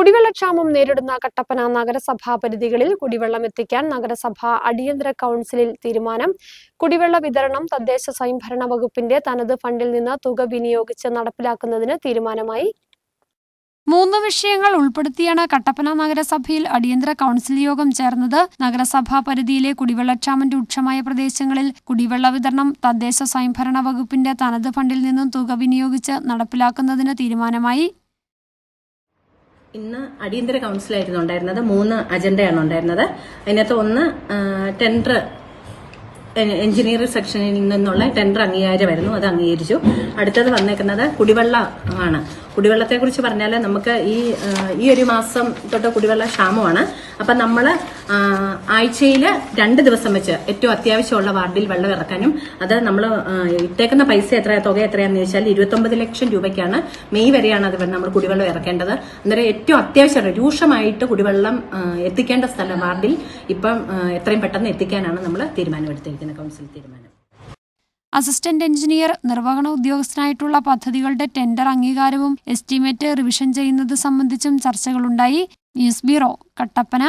കുടിവെള്ളക്ഷാമം നേരിടുന്ന കട്ടപ്പന നഗരസഭാ പരിധികളിൽ കുടിവെള്ളം എത്തിക്കാൻ നഗരസഭ അടിയന്തര കൗൺസിലിൽ തീരുമാനം. കുടിവെള്ള വിതരണം തദ്ദേശ സ്വയംഭരണ വകുപ്പിന്റെ തനത് ഫണ്ടിൽ നിന്ന് തുക വിനിയോഗിച്ച് നടപ്പിലാക്കുന്നതിന് തീരുമാനമായി. മൂന്ന് വിഷയങ്ങൾ ഉൾപ്പെടുത്തിയാണ് കട്ടപ്പന നഗരസഭയിൽ അടിയന്തര കൗൺസിൽ യോഗം ചേർന്നത്. നഗരസഭാ പരിധിയിലെ കുടിവെള്ളക്ഷാമം രൂക്ഷമായ പ്രദേശങ്ങളിൽ കുടിവെള്ള വിതരണം തദ്ദേശ സ്വയംഭരണ വകുപ്പിന്റെ തനത് ഫണ്ടിൽ നിന്നും തുക വിനിയോഗിച്ച് നടപ്പിലാക്കുന്നതിന് തീരുമാനമായി. ഇന്ന് അടിയന്തര കൗൺസിലായിരുന്നു ഉണ്ടായിരുന്നത്. മൂന്ന് അജണ്ടയാണ് ഉണ്ടായിരുന്നത്. അതിനകത്ത് ഒന്ന് ടെൻഡർ എഞ്ചിനീയറിംഗ് സെക്ഷനിൽ നിന്നുള്ള ടെൻഡർ അംഗീകാരമായിരുന്നു. അത് അംഗീകരിച്ചു. അടുത്തത് വന്നേക്കുന്നത് കുടിവെള്ള ആണ്. കുടിവെള്ളത്തെ കുറിച്ച് പറഞ്ഞാൽ നമുക്ക് ഈ ഈ ഒരു മാസം തൊട്ട് കുടിവെള്ള ക്ഷാമമാണ്. അപ്പം നമ്മൾ ആഴ്ചയിൽ രണ്ട് ദിവസം വെച്ച് ഏറ്റവും അത്യാവശ്യമുള്ള വാർഡിൽ വെള്ളം ഇറക്കാനും അത് നമ്മൾ ഇട്ടേക്കുന്ന പൈസ എത്ര തുക എത്രയാണെന്ന് ചോദിച്ചാൽ ഇരുപത്തൊമ്പത് ലക്ഷം രൂപയ്ക്കാണ്. മെയ് വരെയാണ് അത് നമ്മൾ കുടിവെള്ളം ഇറക്കേണ്ടത്. അന്നേരം ഏറ്റവും അത്യാവശ്യം രൂക്ഷമായിട്ട് കുടിവെള്ളം എത്തിക്കേണ്ട സ്ഥലം വാർഡിൽ ഇപ്പം എത്രയും പെട്ടെന്ന് എത്തിക്കാനാണ് നമ്മൾ തീരുമാനമെടുത്തിരിക്കുന്നത് കൗൺസിൽ തീരുമാനം. അസിസ്റ്റന്റ് എഞ്ചിനീയർ നിർവഹണ ഉദ്യോഗസ്ഥനായിട്ടുള്ള പദ്ധതികളുടെ ടെൻഡർ അംഗീകാരവും എസ്റ്റിമേറ്റ് റിവിഷൻ ചെയ്യുന്നത് സംബന്ധിച്ചും ചർച്ചകളുണ്ടായി. News bureau Kattappana.